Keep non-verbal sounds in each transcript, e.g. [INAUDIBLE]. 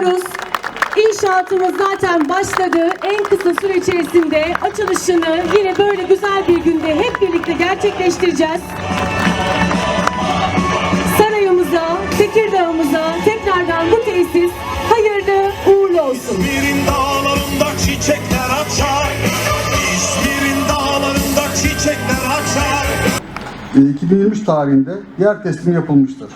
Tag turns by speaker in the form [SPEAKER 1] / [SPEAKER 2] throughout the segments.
[SPEAKER 1] bekliyoruz. İnşaatımız zaten başladı. En kısa süre içerisinde açılışını yine böyle güzel bir günde hep birlikte gerçekleştireceğiz. Sarayımıza, Tekirdağ'ımıza tekrardan bu tesis hayırlı uğurlu olsun.
[SPEAKER 2] İzmir'in dağlarında çiçekler açar İzmir'in dağlarında çiçekler açar
[SPEAKER 3] e, 2023 tarihinde yer teslimi yapılmıştır.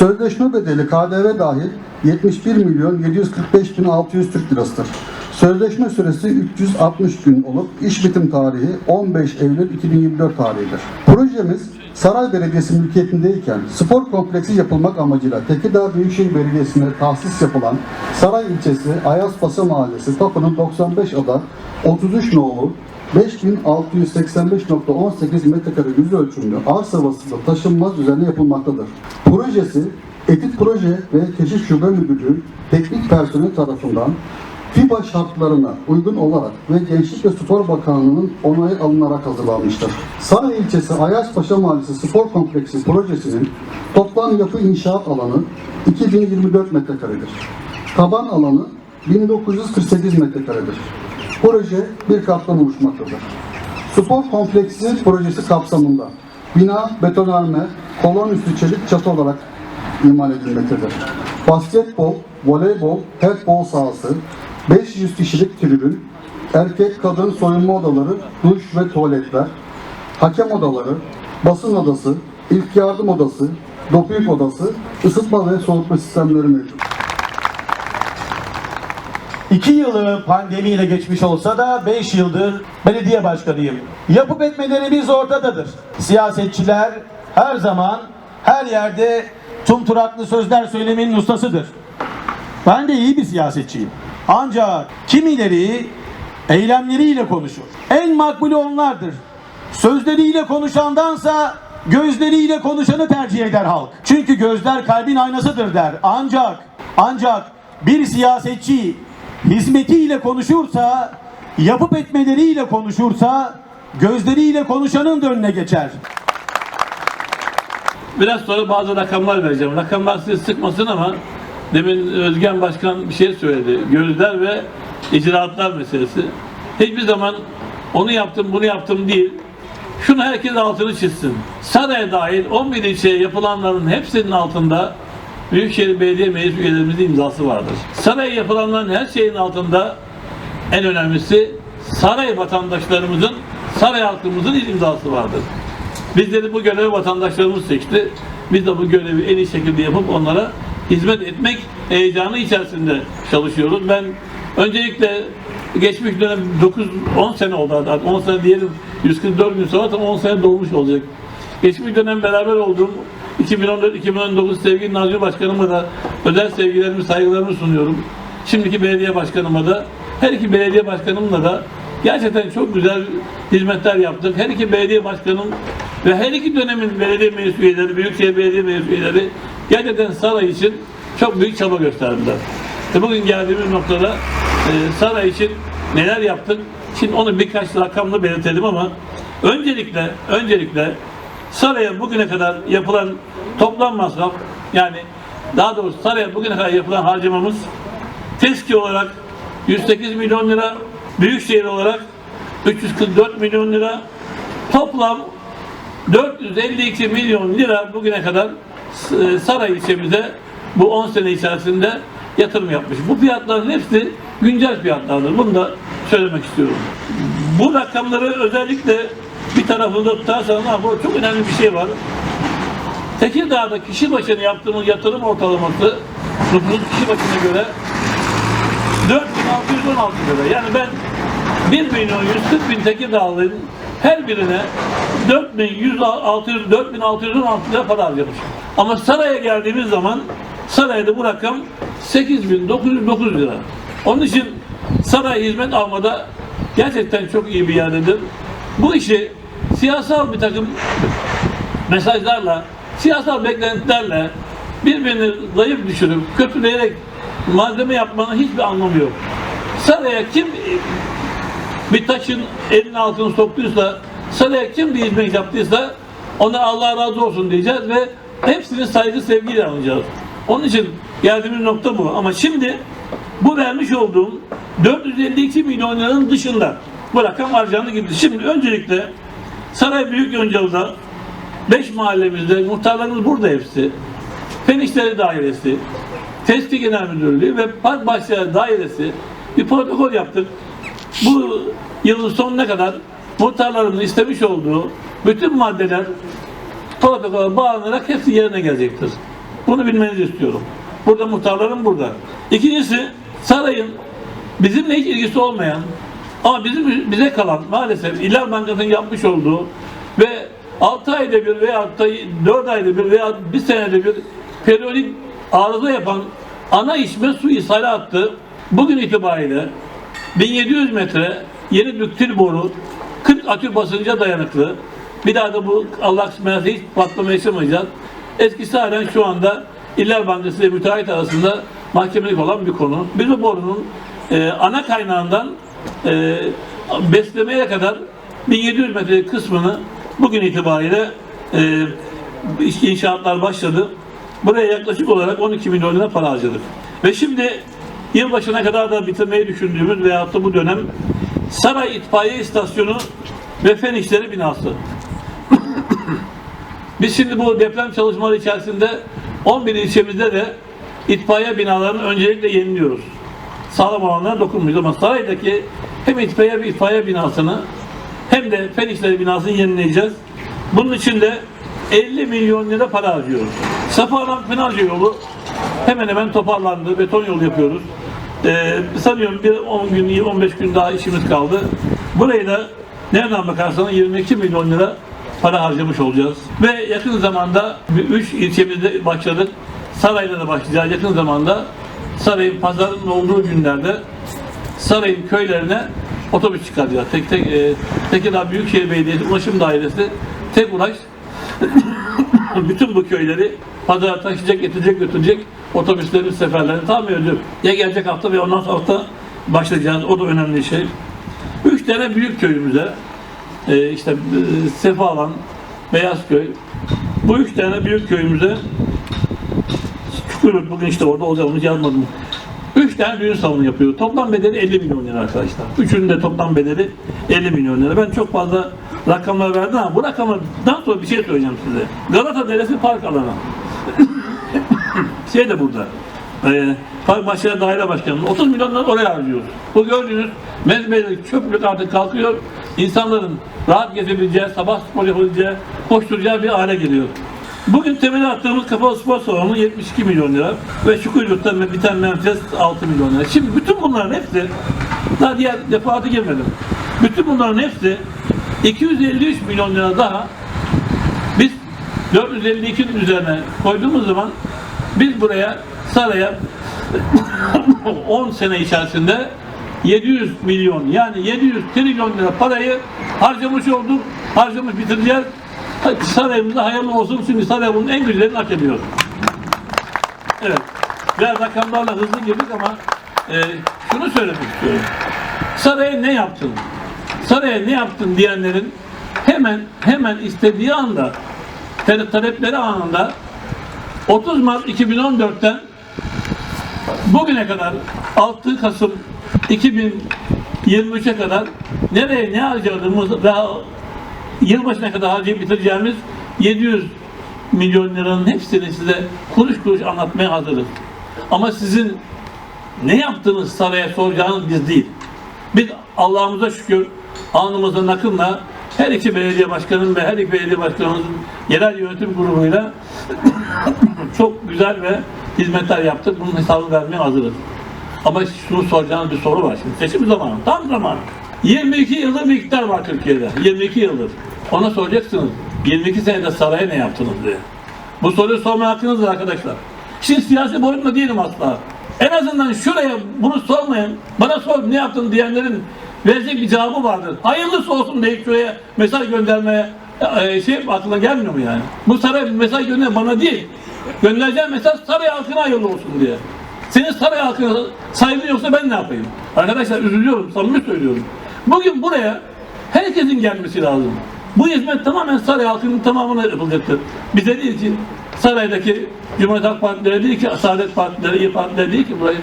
[SPEAKER 3] Sözleşme bedeli KDV dahil 71 milyon 745 bin 600 Türk lirasıdır. Sözleşme süresi 360 gün olup iş bitim tarihi 15 Eylül 2024 tarihidir. Projemiz Saray Belediyesi mülkiyetindeyken spor kompleksi yapılmak amacıyla Tekirdağ Büyükşehir Belediyesi'ne tahsis yapılan Saray ilçesi Ayaspası Mahallesi Tapu'nun 95 ada 33 nolu 5685.18 metrekare yüz ölçümlü arsa vasıflı taşınmaz üzerine yapılmaktadır. Projesi Etik Proje ve Keşif Şube Müdürlüğü teknik personel tarafından FİBA şartlarına uygun olarak ve Gençlik ve Spor Bakanlığı'nın onayı alınarak hazırlanmıştır. Saray ilçesi Ayazpaşa Mahallesi Spor Kompleksi projesinin toplam yapı inşaat alanı 2024 metrekaredir. Taban alanı 1948 metrekaredir. Proje bir kattan oluşmaktadır. Spor kompleksi projesi kapsamında bina betonarme, kolon üstü çelik çatı olarak imal edilmektedir. Basketbol, voleybol, handbol sahası, 500 kişilik tribün, erkek kadın soyunma odaları, duş ve tuvaletler, hakem odaları, basın odası, ilk yardım odası, doping odası, ısıtma ve soğutma sistemleri mevcut.
[SPEAKER 4] İki yılı pandemiyle geçmiş olsa da beş yıldır belediye başkanıyım. Yapıp etmelerimiz ortadadır. Siyasetçiler her zaman her yerde tumturaklı sözler söylemenin ustasıdır. Ben de iyi bir siyasetçiyim. Ancak kimileri eylemleriyle konuşur. En makbulü onlardır. Sözleriyle konuşandansa gözleriyle konuşanı tercih eder halk. Çünkü gözler kalbin aynasıdır der. Ancak ancak bir siyasetçi hizmetiyle konuşursa, yapıp etmeleriyle konuşursa gözleriyle konuşanın da önüne geçer.
[SPEAKER 5] Biraz sonra bazı rakamlar vereceğim. Rakamlar sizi sıkmasın ama demin Özgen Başkan bir şey söyledi. Gözler ve icraatlar meselesi. Hiçbir zaman onu yaptım bunu yaptım değil. Şunu herkes altını çizsin. Saraya dahil 11 ilçeye yapılanların hepsinin altında Büyükşehir Belediye Meclis üyelerimizin imzası vardır. Saraya yapılanların her şeyin altında en önemlisi saray vatandaşlarımızın, saray halkımızın imzası vardır. Bizleri bu görevi vatandaşlarımız seçti. Biz de bu görevi en iyi şekilde yapıp onlara hizmet etmek heyecanı içerisinde çalışıyoruz. Ben öncelikle geçmiş dönem 9-10 sene oldu artık 10 sene diyelim 144 gün sonra tam 10 sene dolmuş olacak. Geçmiş dönem beraber olduğum 2014-2019 sevgili Nazmi Başkanıma da özel sevgilerimi, saygılarımı sunuyorum. Şimdiki belediye başkanıma da, her iki belediye başkanımla da gerçekten çok güzel hizmetler yaptık. Her iki belediye başkanım ve her iki dönemin belediye meclis üyeleri, Büyükşehir Belediye Meclis üyeleri gerçekten saray için çok büyük çaba gösterdiler. Ve bugün geldiğimiz noktada e, saray için neler yaptık? Şimdi onu birkaç rakamla belirtelim ama öncelikle öncelikle Saraya bugüne kadar yapılan toplam masraf yani daha doğrusu saraya bugüne kadar yapılan harcamamız TESKİ olarak 108 milyon lira, Büyükşehir olarak 344 milyon lira, toplam 452 milyon lira bugüne kadar e, saray ilçemize bu 10 sene içerisinde yatırım yapmış. Bu fiyatların hepsi güncel fiyatlardır. Bunu da söylemek istiyorum. Bu rakamları özellikle tarafında tutarsanız bu çok önemli bir şey var. Tekirdağ'da kişi başına yaptığımız yatırım ortalaması nüfus kişi başına göre 4616 lira. Yani ben 1 milyon 140 bin Tekirdağlı'nın her birine 4600 4616 lira para harcamış. Ama saraya geldiğimiz zaman sarayda bu rakam 8909 lira. Onun için saray hizmet almada gerçekten çok iyi bir yerdedir. Bu işi siyasal bir takım mesajlarla, siyasal beklentilerle birbirini zayıf düşürüp kötüleyerek malzeme yapmanın hiçbir anlamı yok. Saraya kim bir taşın elinin altını soktuysa, saraya kim bir hizmet yaptıysa ona Allah razı olsun diyeceğiz ve hepsini saygı sevgiyle alacağız. Onun için Geldiğimiz nokta bu. Ama şimdi bu vermiş olduğum 452 milyon liranın dışında bu rakam harcandı gitti. Şimdi öncelikle Saray Büyük Yoncalı'da 5 mahallemizde muhtarlarımız burada hepsi. Fen İşleri Dairesi, Testi Genel Müdürlüğü ve Park Bahçeleri Dairesi bir protokol yaptık. Bu yılın sonuna kadar muhtarlarımızın istemiş olduğu bütün maddeler protokola bağlanarak hepsi yerine gelecektir. Bunu bilmenizi istiyorum. Burada muhtarlarım burada. İkincisi sarayın bizimle hiç ilgisi olmayan ama bizim bize kalan maalesef İller Bankası'nın yapmış olduğu ve 6 ayda bir veya 4 ayda bir veya 1 senede bir periyodik arıza yapan ana içme su ithalatı bugün itibariyle 1700 metre yeni düktil boru 40 atür basınca dayanıklı. Bir daha da bu Allah kısmetse hiç patlama yaşamayacağız. Eskisi halen şu anda İller Bankası ile müteahhit arasında mahkemelik olan bir konu. Biz bu borunun e, ana kaynağından e, beslemeye kadar 1700 metre kısmını bugün itibariyle e, inşaatlar başladı. Buraya yaklaşık olarak 12 milyon lira para harcadık. Ve şimdi yılbaşına kadar da bitirmeyi düşündüğümüz veyahut da bu dönem Saray İtfaiye İstasyonu ve Fen İşleri binası. [COUGHS] Biz şimdi bu deprem çalışmaları içerisinde 11 ilçemizde de itfaiye binalarını öncelikle yeniliyoruz. Sağlam olanlara dokunmuyoruz ama saraydaki hem itfaiye itfaiye binasını hem de fen binasını yenileyeceğiz. Bunun için de 50 milyon lira para harcıyoruz. Safaran Pınarca yolu hemen hemen toparlandı. Beton yol yapıyoruz. Ee, sanıyorum bir 10 gün, 15 gün daha işimiz kaldı. Burayı da nereden bakarsanız 22 milyon lira para harcamış olacağız. Ve yakın zamanda 3 ilçemizde başladık. Saray'da da başlayacağız. Yakın zamanda Saray'ın pazarının olduğu günlerde Saray'ın köylerine otobüs çıkaracağız. Tek tek e, Tekirdağ Büyükşehir Belediyesi Ulaşım Dairesi tek uğraş [COUGHS] bütün bu köyleri pazara taşıyacak, getirecek, götürecek otobüslerin seferlerini tahmin ediyorum. Ya gelecek hafta ve ondan sonra hafta başlayacağız. O da önemli şey. Üç tane büyük köyümüze e, işte e, Sefalan, Beyazköy bu üç tane büyük köyümüze Çukururt bugün işte orada olacağımız yazmadım. Üç tane düğün salonu yapıyor. Toplam bedeli 50 milyon lira arkadaşlar. Üçünün de toplam bedeli 50 milyon lira. Ben çok fazla rakamlar verdim ama bu rakamlardan sonra bir şey söyleyeceğim size. Galata Deresi park alanı. [LAUGHS] şey de burada. Ee, Park Bahçeleri Daire Başkanı 30 milyon lira oraya harcıyoruz. Bu gördüğünüz mezmelik çöplük artık kalkıyor. İnsanların rahat gezebileceği, sabah spor yapabileceği, koşturacağı bir hale geliyor. Bugün temeli attığımız kapalı spor salonu 72 milyon lira ve Çukuryurt'ta ve biten Menfes 6 milyon lira. Şimdi bütün bunların hepsi, daha diğer defaatı girmedim. Bütün bunların hepsi 253 milyon lira daha biz 452'nin üzerine koyduğumuz zaman biz buraya saraya [LAUGHS] 10 sene içerisinde 700 milyon yani 700 trilyon lira parayı harcamış olduk. Harcamış bitireceğiz. Sarayımıza hayırlı olsun çünkü saray bunun en güzelini hak ediyor. Evet. Biraz rakamlarla hızlı girdik ama e, şunu söylemek istiyorum. Saraya ne yaptın? Saraya ne yaptın diyenlerin hemen hemen istediği anda tale- talepleri anında 30 Mart 2014'ten bugüne kadar 6 Kasım 2023'e kadar nereye ne harcadığımız ve yılbaşına kadar harcayıp bitireceğimiz 700 milyon liranın hepsini size kuruş kuruş anlatmaya hazırız. Ama sizin ne yaptığınız saraya soracağınız biz değil. Biz Allah'ımıza şükür alnımızın akımla her iki belediye başkanının ve her iki belediye başkanımızın yerel yönetim grubuyla [COUGHS] çok güzel ve hizmetler yaptık. Bunun hesabını vermeye hazırız. Ama şunu soracağınız bir soru var şimdi. Seçim zamanı, tam zamanı. 22 yıldır bir iktidar var Türkiye'de. 22 yıldır. Ona soracaksınız. 22 senede saraya ne yaptınız diye. Bu soruyu sorma hakkınız var arkadaşlar. Şimdi siyasi boyutunda değilim asla. En azından şuraya bunu sormayın. Bana sor ne yaptın diyenlerin verecek bir cevabı vardır. Hayırlısı olsun deyip şuraya mesaj göndermeye e, şey aklına gelmiyor mu yani? Bu saray mesaj gönder bana değil. Göndereceğim mesaj saray halkına hayırlı olsun diye. Senin saray halkına saygın yoksa ben ne yapayım? Arkadaşlar üzülüyorum, samimi söylüyorum. Bugün buraya herkesin gelmesi lazım. Bu hizmet tamamen saray halkının tamamına yapılacaktır. Bize değil ki Saraydaki Cumhuriyet Halk Partileri değil ki, Saadet Partileri, İYİ Partileri değil ki burayı.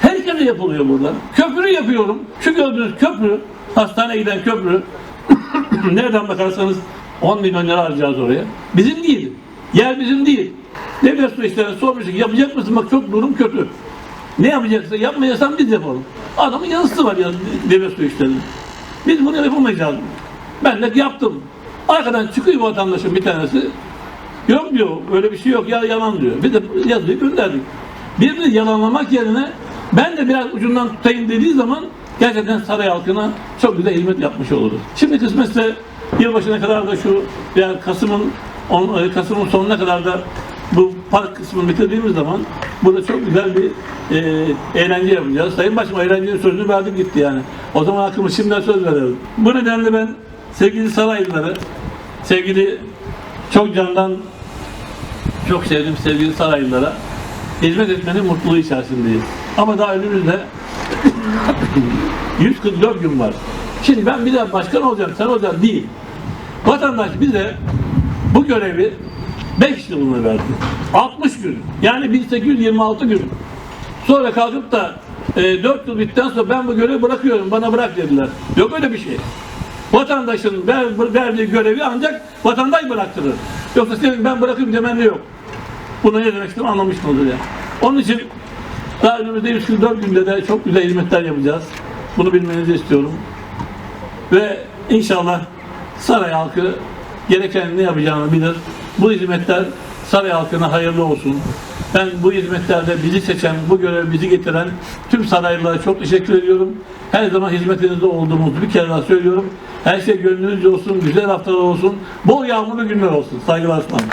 [SPEAKER 5] Herkese yapılıyor burada. Köprü yapıyorum. Şu gördüğünüz köprü, hastaneye giden köprü. [COUGHS] Nereden bakarsanız 10 milyon lira harcayacağız oraya. Bizim değil. Yer bizim değil. Devlet su işlerine sormuştuk. Yapacak mısın? Bak çok durum kötü. Ne yapacaksın? Yapmayacaksan biz yapalım. Adamın yazısı var ya devlet su işlerinde. Biz bunu yapamayacağız. Ben de yaptım. Arkadan çıkıyor vatandaşın bir tanesi. Yok diyor, öyle bir şey yok, ya yalan diyor. Biz de yazıyı gönderdik. Birini yalanlamak yerine ben de biraz ucundan tutayım dediği zaman gerçekten saray halkına çok güzel hizmet yapmış oluruz. Şimdi kısmetse yılbaşına kadar da şu yani Kasım'ın e, Kasım'ın sonuna kadar da bu park kısmını bitirdiğimiz zaman burada çok güzel bir e, eğlence yapacağız. Sayın Başkanım eğlencenin sözünü verdik gitti yani. O zaman hakkımız şimdiden söz verelim. Bu nedenle ben sevgili saraylıları, sevgili çok candan çok sevdiğim sevgili saraylılara hizmet etmenin mutluluğu içerisindeyiz. Ama daha önümüzde [LAUGHS] 144 gün var. Şimdi ben bir daha başkan olacağım, sen olacaksın değil. Vatandaş bize bu görevi 5 yılını verdi. 60 gün. Yani 1826 gün. Sonra kalkıp da e, 4 yıl bittikten sonra ben bu görevi bırakıyorum, bana bırak dediler. Yok öyle bir şey. Vatandaşın ver, verdiği görevi ancak vatandaş bıraktırır. Yoksa senin ben bırakayım demen de yok. Bunu ne demek istediğimi anlamışsınızdır ya. Onun için daha önümüzde 144 günde de çok güzel hizmetler yapacağız. Bunu bilmenizi istiyorum. Ve inşallah saray halkı gereken ne yapacağını bilir. Bu hizmetler saray halkına hayırlı olsun. Ben bu hizmetlerde bizi seçen, bu görevi bizi getiren tüm saraylılara çok teşekkür ediyorum. Her zaman hizmetinizde olduğumuzu bir kere daha söylüyorum. Her şey gönlünüzce olsun, güzel haftalar olsun, bol yağmurlu günler olsun. Saygılar sunarım.